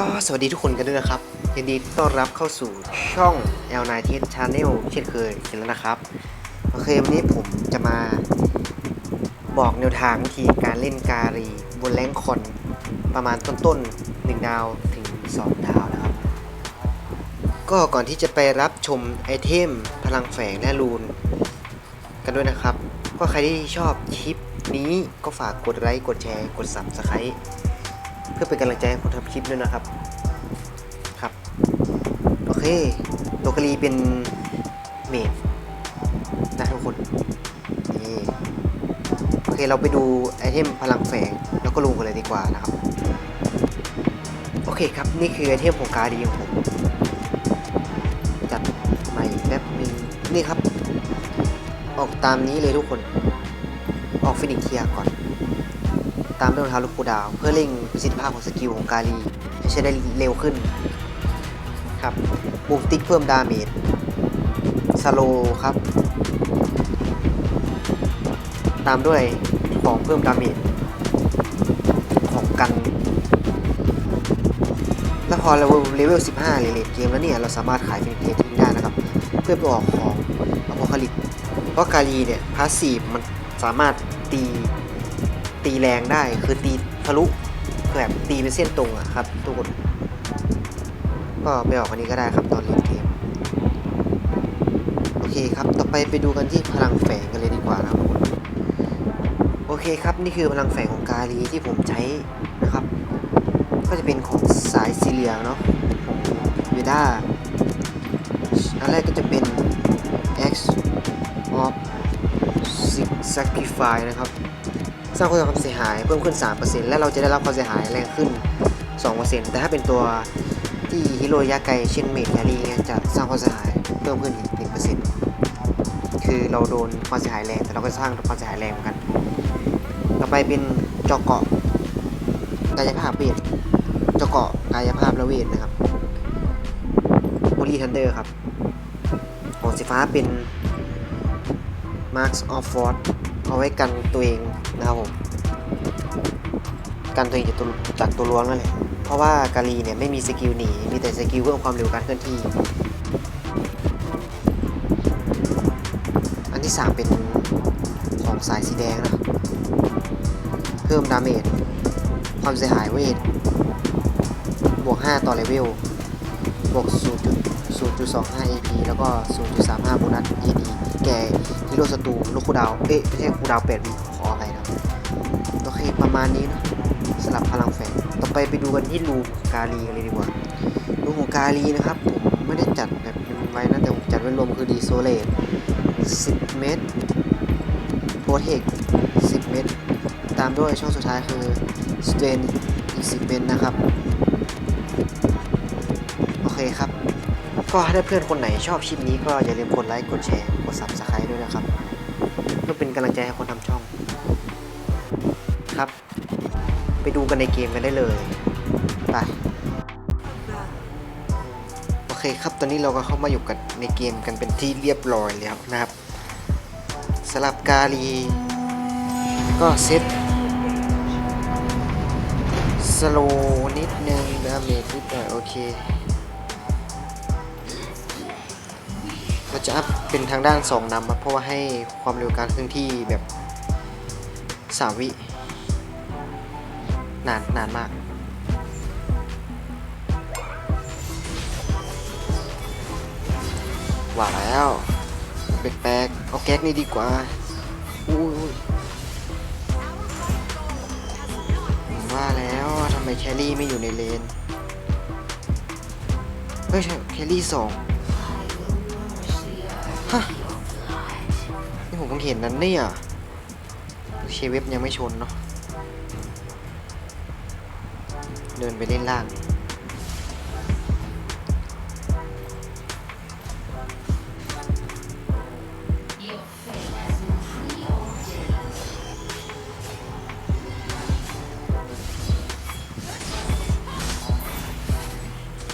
ก็สวัสดีทุกคนกันด้วยนะครับยินดีต้อนรับเข้าสู่ช่อง L9 t Channel เช่นเคยกันแล้วนะครับ โอเค วันนี้ผมจะมาบอกแนวทางวิธีการเล่นการีบนแรงคอน ประมาณต้นๆ 1 ดาวถึง 2 ดาวนะครับ ก็ก่อนที่จะไปรับชมไอเทม พลังแฝงและรูน กันด้วยนะครับ ก็ใครที่ชอบคลิปนี้ก็ฝากกดไลค์กดแชร์กด Subscribe เพื่อเป็นกำลังใจให้คนทำคลิปด้วยนะครับ ครับ โอเคโลกาลีเป็นเมดนะทุกคนนี่โอเคเราไปดูไอเทมพลังแฝงแล้วก็ลงกันเลยดีกว่านะครับ โอเคครับ นี่คือไอเทมของการดีของผมจัดใหม่แป๊บนึงนี่ครับ ออกตามนี้เลยทุกคน ออกฟินิกเทียก่อน ตามด้วยรองเท้าลูกปูดาว เพื่อเร่งประสิทธิภาพของสกิลของกาลีให้ใช้ได้เร็วขึ้นครับบูมติ๊กเพิ่มดาเมจสโลครับ ตามด้วยของเพิ่มดาเมจของกัน แล้วพอเราเลเวล 15เลยเลเกมแล้วเนี่ย เราสามารถขายเป็นเกมทิ้งได้นะครับ เพื่อไปออกของอพอคลิปเพราะกาลีเนี่ยพาสซีฟมันสามารถตี ตีแรงได้ คือตีทะลุแบบตีเป็นเส้นตรงอะครับทุกคนก็ไปออกอันนี้ก็ได้ครับตอนเล่นเกมโอเคครับต่อไปไปดูกันที่พลังแฝงกันเลยดีกว่านะครับทุกคนโอเคครับนี่คือพลังแฝงของกาลีที่ผมใช้นะครับ ก็จะเป็นของสายสีเหลียเนาะของยูด้าอันแรกก็จะเป็น X of Sacrifice นะครับ สร้างความเสียหายเพิ่มขึ้น 3%และเราจะได้รับความเสียหายแรงขึ้น 2%แต่ถ้าเป็นตัวที่ฮิโรยะไกเช่นเมดแครีเนี่ยจะสร้างความเสียหายเพิ่มขึ้นอีก1%คือเราโดนความเสียหายแรงแต่เราก็สร้างความเสียหายแรงเหมือนกัน ต่อไปเป็นจอเกาะกายภาพเวทจอเกาะกายภาพและเวทนะครับโ o ลีทันเดอร์ครับของสีฟ้าเป็น Marks of Force เอาไว้กันตัวเอง นะครับผมกันตัวเองจากตัวจากตัวล้วงนั่นแหละเพราะว่ากาลีเนี่ยไม่มีสกิลหนีมีแต่สกิลเพิ่มความเร็วการเคลื่อนที่ อันที่ 3 เป็นของสายสีแดงนะเพิ่มดาเมจความเสียหายเวทบวก 5 ต่อเลเวลบวก0.0.25 AP แล้วก็ 0.35โบนัส AD แก่ฮีโร่ศัตรูลูกคูดาว เอ๊ะ ไม่ใช่คูดาว8วิ ประมาณนี้นะสลับพลังแฝงต่อไปไปดูกันที่รูของกาลีกันเลยดีกว่ารูของกาลีนะครับผมไม่ได้จัดแบบเป็นไว้นะแต่ผมจัดไว้รวมคือดีโซเลต10 เมตรโพเทค10 เมตร ตามด้วยช่องสุดท้ายคือสเตนอีก 10 เมตรนะครับ โอเคครับ ก็ถ้าเพื่อนคนไหนชอบคลิปนี้ก็อย่าลืมกดไลค์ กดแชร์ กด subscribe ด้วยนะครับ เพื่อเป็นกำลังใจให้คนทำช่อง ไปดูกันในเกมกันได้เลยไปโอเคครับตอนนี้เราก็เข้ามาอยู่กันในเกมกันเป็นที่เรียบร้อยแล้วนะครับสลับกาลี ก็เซตสโลนิดนึงดาเมจนิดหน่อยโอเคเราจะอัพเป็นทางด้าน 2นำครับเพราะว่าให้ความเร็วการเคลื่อนที่แบบ 3 วิ นานนานมาก ว่าแล้วแปลกๆเอาแก๊กนี่ดีกว่าอุ้ยผมว่าแล้วทำไมแคลรี่ไม่อยู่ในเลนเฮ้ยใช่แคลรี่สองฮะนี่ผมเพิ่งเห็นนั้นเนี่ยเคเว็บยังไม่ชนเนาะ เดินไปเล่นล่าง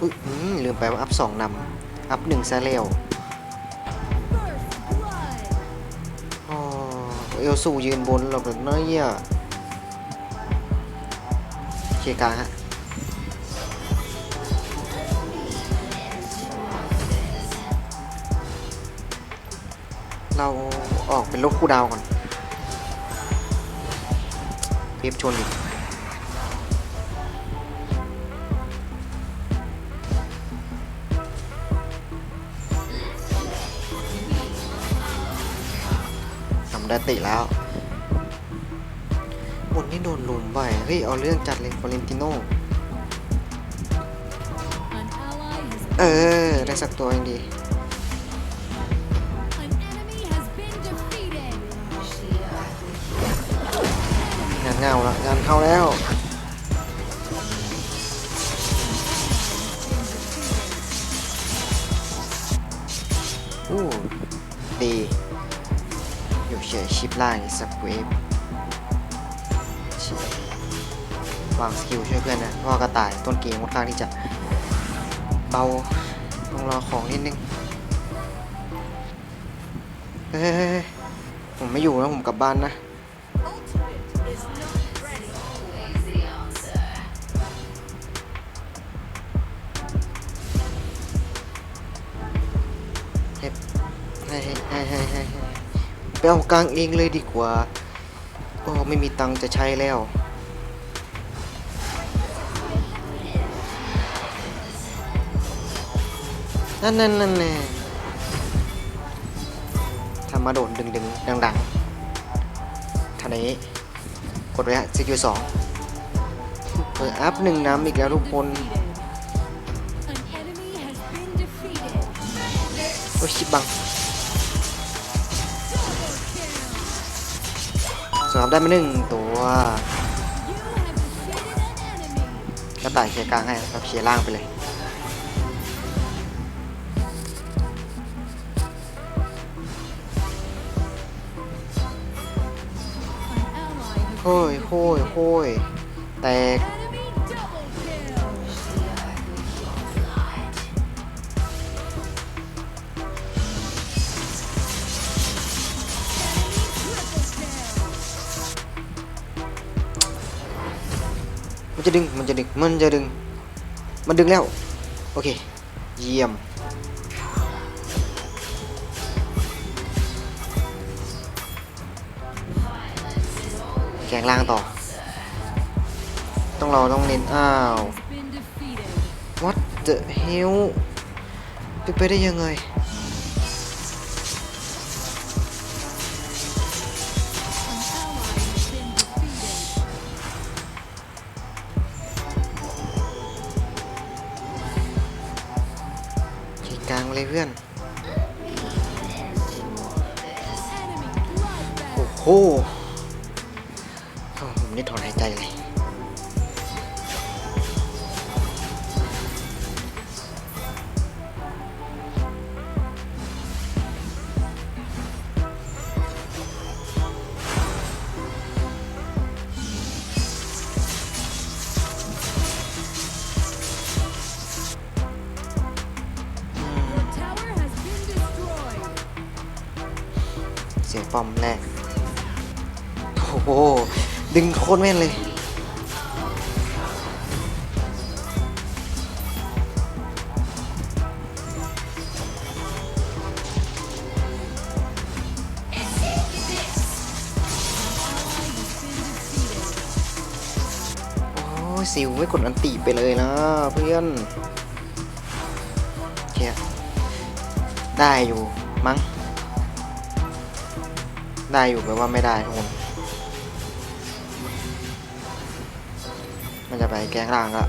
อุ๊ยอืมลืมไปว่าอัพสองนำ อัพหนึ่งซะแล้วอ๋อเอลสูยืนบนเราแบบน้อยอะเคกลางฮะ เราออกเป็นลบคู่ดาวก่อนเปียบชนอีกทำได้ติแล้วบนนี่โดนลุมไปเฮ้ย เอาเรื่องจัดเลยฟอเรนติโนเออ ได้สักตัวยังดี เงาล้วงานเข้าแล้วอู้ดีอยู่เฉยชิปล่างสับเวฟวางสกิลช่วยเพื่อนนะเพราะกระต่ายต้นเกมค่อนข้างที่จะเบาต้องรอของนิดนึงเฮ้ยผมไม่อยู่แล้วผมกลับบ้านนะ ไปเอากลางเองเลยดีกว่าโอ้ไม่มีตังค์จะใช้แล้ว นั่นนั่นนั่นแน่ทำมาโดดดึงดึงดังดังๆท่านี้ กดไว้ฮะสกิลสองเปิดอัพหนึ่งน้ำอีกแล้วทุกคนโอ้ชิบบัง สำหรับได้มาหนึ่งตัวกระต่ายเคลียร์กลางให้ครับเคลียร์ล่างไปเลยโอ้ยโอ้ยโอ้ยแตก มันจะดึง มันจะดึง มันจะดึง มันดึงแล้ว โอเค เยี่ยม แกงล่างต่อ ต้องเราต้องเน้น อ้าว what the hell เป็นไปได้ยังไง เลยเพื่อน โอ้โหผมนี่ถอนหายใจเลย ปอมแรกโอ้โหดึงโคตรแม่นเลยโอ้ยสิวไม่กดอันตีไปเลยนะเพื่อนเชียได้อยู่มั้ง ได้อยู่แปลว่าไม่ได้ทุกคน มันจะไปแกงล่างก็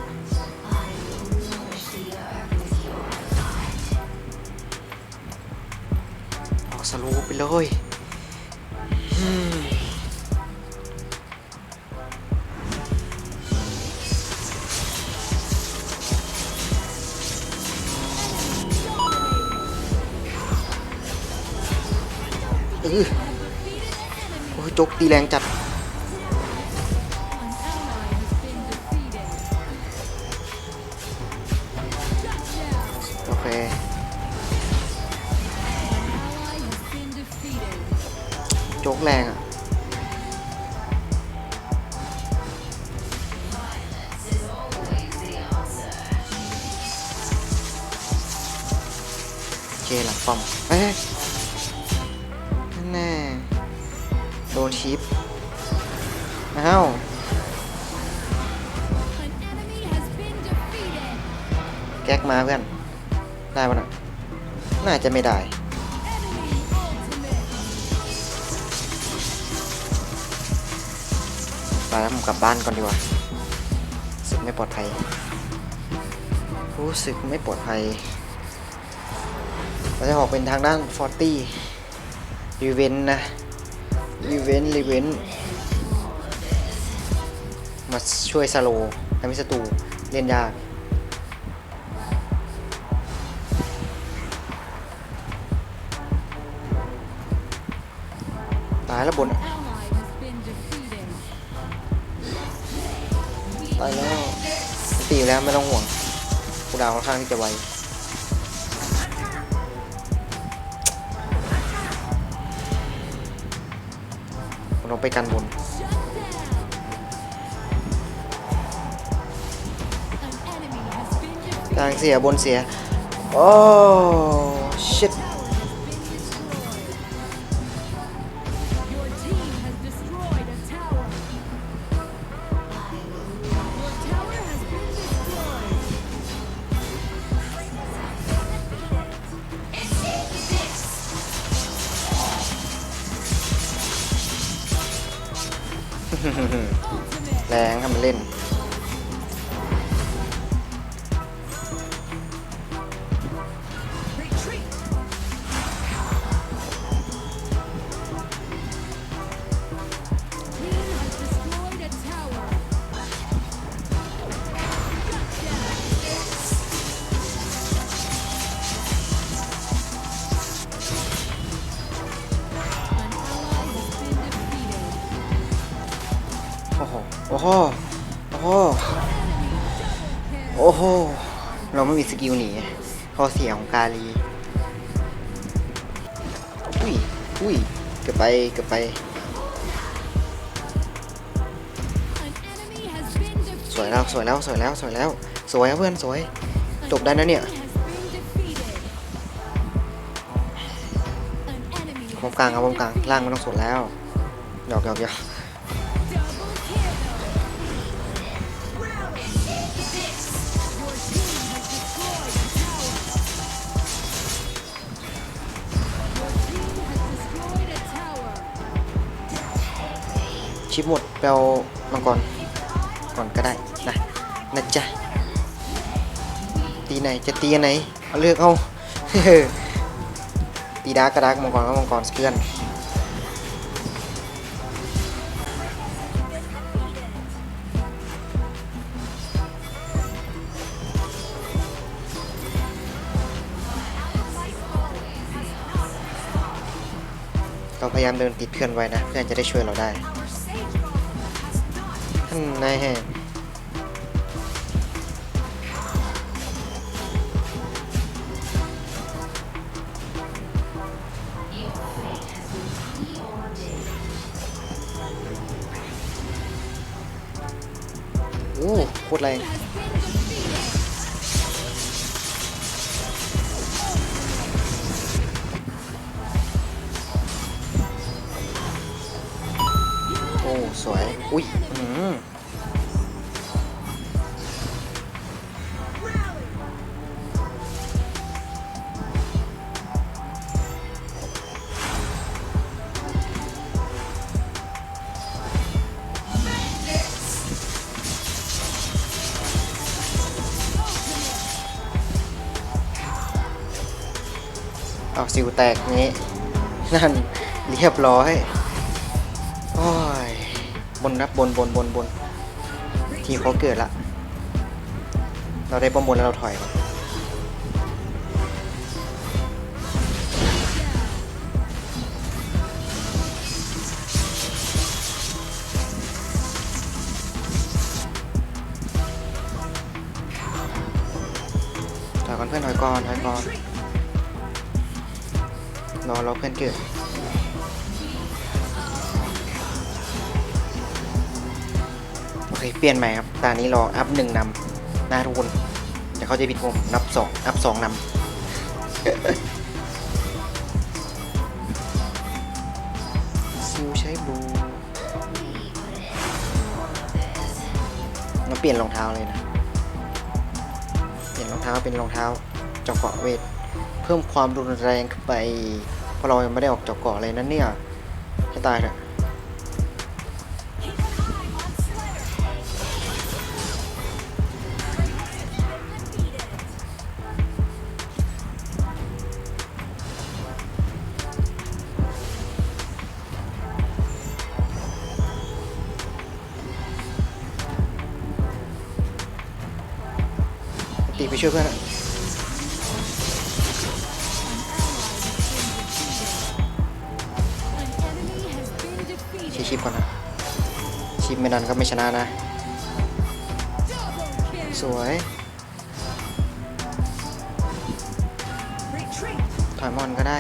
ออกสโลูไปเลยอืม จกตีแรงจัด โอเค โจกแรงอะโอเคหลังป้อง เพื่อน ได้ปะนะน่าจะไม่ได้ ไปแล้วผมกลับบ้านก่อนดีกว่ารู้สึกไม่ปลอดภัย รู้สึกไม่ปลอดภัย เราจะออกเป็นทางด้านฟอร์ตี้รีเวนนะ รีเวนรีเวนมาช่วยสโลทำให้ศัตรูเล่นยากายแล้วบนตายแล้วตีอยู่แล้วไม่ต้องห่วงกูดาวค่อนข้างที่จะไวผมลงไปกันบนกลางเสียบนเสีย โอ้ชิต โหโอ้โห โอ้โห โอ้โห เราไม่มีสกิลหนีข้อเสียของกาลี อุ้ย อุ้ย เกือบไป เกือบไป สวยแล้ว สวยแล้ว สวยแล้ว สวยแล้ว สวยเพื่อน สวย จบได้นะเนี่ย An enemy has been defeated. An enemy มุมกลางครับมุมกลางล่างไม่ต้องสนแล้วหยอกหยอกหยอก ชิปหมดไปเอามังกรก่อนก็ได้นะนะจ๊ะตีไหนจะตีอันไหนเอาเลือกเอาตีดาร์กก็ดาร์กมังกรก็มังกรเพื่อนเราพยายามเดินติดเพื่อนไว้นะ เพื่อนจะได้ช่วยเราได้ ท่านนายแห่โอ้โคตรแรงโอ้ สวย อุ้ย เอาสิวแตกงี้นั่นเรียบร้อย โอ้ย บนรับบนบนบนบน ทีเขาเกิดละ เราได้ป้อมบนแล้วเราถอยก่อนถอยก่อนเพื่อนถอยก่อนถอยก่อน รอรอเพื่อนเกิดโอเคเปลี่ยนใหม่ครับตอนนี้รออัพหนึ่งนำหน้าทุกคนเดี๋ยวเขาจะบิดผมนับสองนับสองนำซิวใช้บูเราเปลี่ยนรองเท้าเลยนะ เปลี่ยนรองเท้าเป็นรองเท้าเจาะเกาะเวท เพิ่มความรุนแรงขึ้นไป เพราะเรายังไม่ได้ออกจาะเกาะเลยนั่นเนี่ยให้ตายเถอะตีไปช่วยเพื่อน ชิปก่อนนะชิปไม่ดันก็ไม่ชนะนะ สวยถอยมอนก็ได้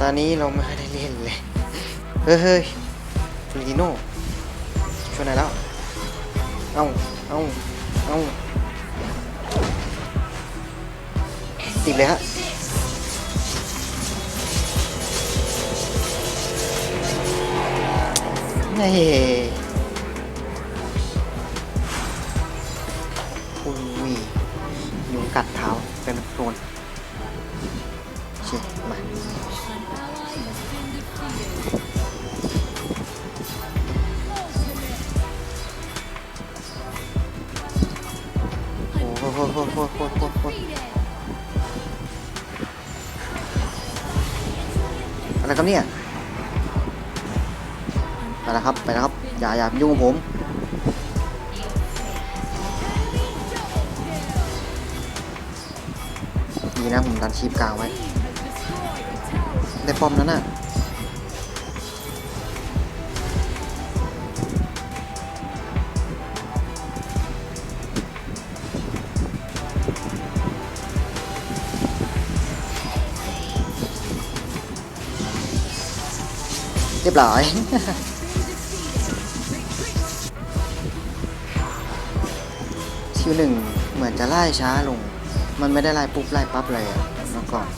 ตอนนี้เราไม่ค่อยได้เล่นเลย เฮ้ยเฮ้ยฟูลิโน่ช่วยหน่อยแล้ว เอ้า ติดเลยฮะนี่ อย่าอย่ายุ่งผมดีนะผมดันชีพกลางไว้ Team has destroyed a tower. ได้ป้อมนั้นน่ะเรียบร้อย คิวหนึ่งเหมือนจะไล่ช้าลง มันไม่ได้ไล่ปุ๊บไล่ปั๊บเลยอะเมื่อก่อน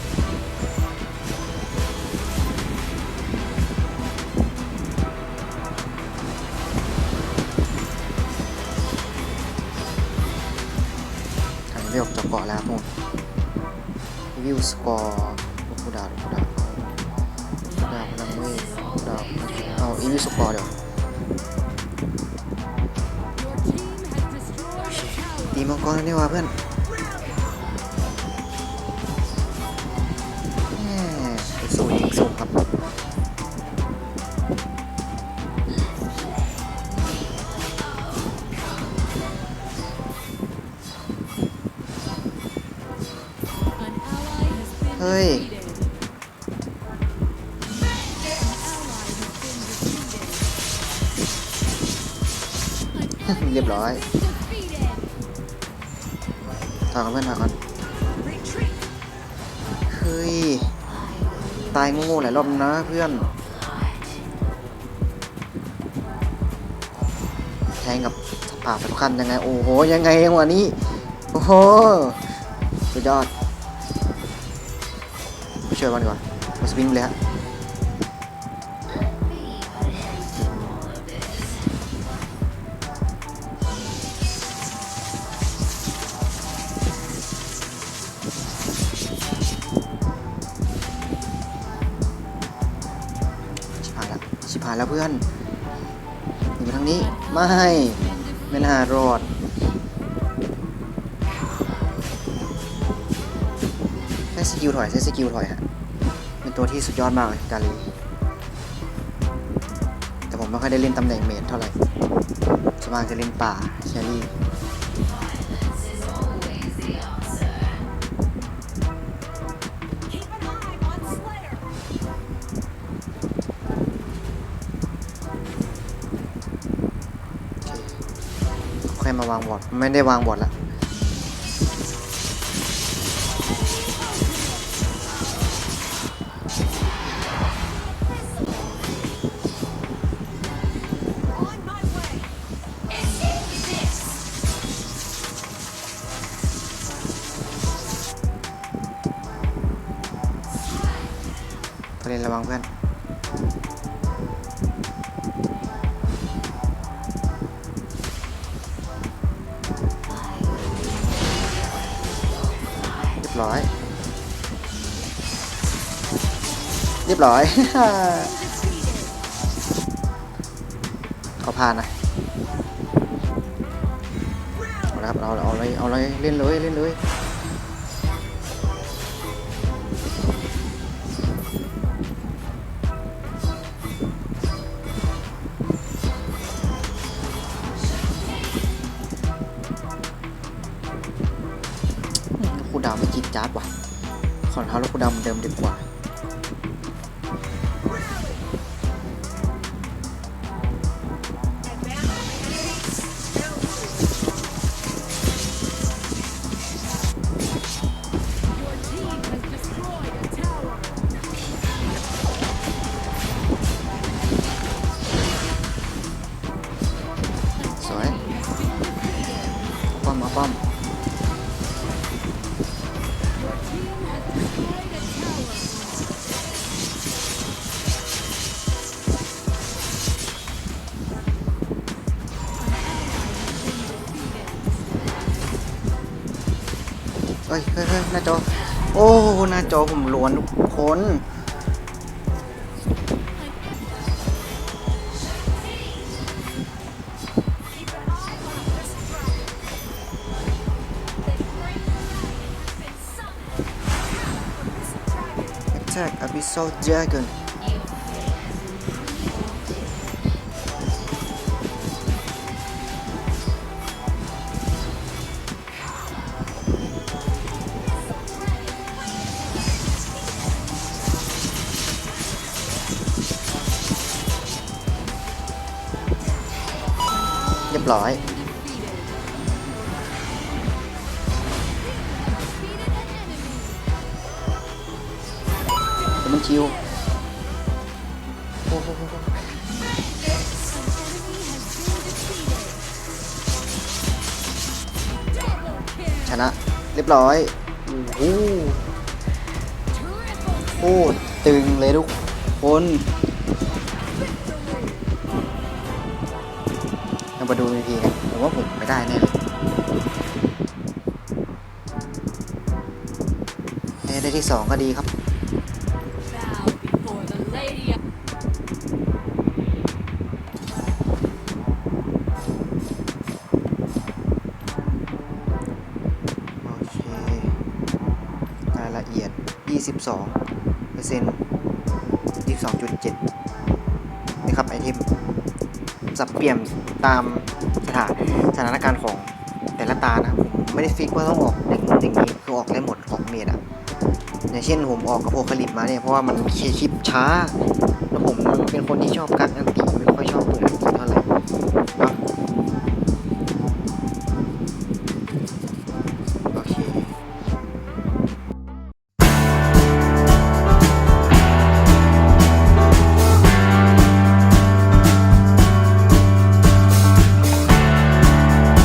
ทางเรียกจะเกาะแล้วนู่วิวสกอร์ผู้ดาวผู้ดาวผู้ดาวพลังมือผู้ดาวเอาอีวิวสกอร์เดี๋ยว Team ng Colonel Wagan. อยกันเพื่อนถอยกันเฮ้ย ตายง่ๆหลายรอบนะเพื่อน แทงกับผ่าสำคัญยังไง โอ้โห ยังไงจังวะนี้ โอ้โห สุดยอดไปช่วยมันกว่ามาสวิงเลยฮะ สกิลถอยใช้สกิลถอยฮะเป็นตัวที่สุดยอดมากเลยกาลีแต่ผมไม่ค่อยได้เล่นตำแหน่งเมจเท่าไหร่ส่วนมากจะเล่นป่าแชรี่ค่อยมาวางบอร์ดไม่ได้วางบอร์ดละ เลนระวังเพื่อนเรียบร้อย เรียบร้อยเขาพานนะเอาละครับเราเอาเลยเอาเลยเล่นเลยเล่นเลย กูดาวไม่จิตจัดว่ะขอรองเท้าแล้วครูดาวเหมือนเดิมดีกว่า เฮ้ยเฮ้ยหน้าจอ โอ้ หน้าจอผมล้วนทุกคน Attack Abyssal Dragon ชิวชนะ เรียบร้อยโอ้โหโคตรตึงเลยทุกคนเรามาดูอีกทีกันผมว่าผมไม่ได้แน่เลยได้ที่สองก็ดีครับ 22เปอร์เซ็นต์22.7นี่ครับไอเทมสับเปลี่ยนตามสถานสถานการณ์ของแต่ละตานะครับผมไม่ได้ฟิกว่าต้องออกอย่างนู้นอย่างนี้คือออกได้หมดของเมดอะอย่างเช่นผมออกกับโพคลิปมาเนี่ยเพราะว่ามันเคชิปช้า แล้วผมเป็นคนที่ชอบกักอันตีไม่ค่อยชอบเปิด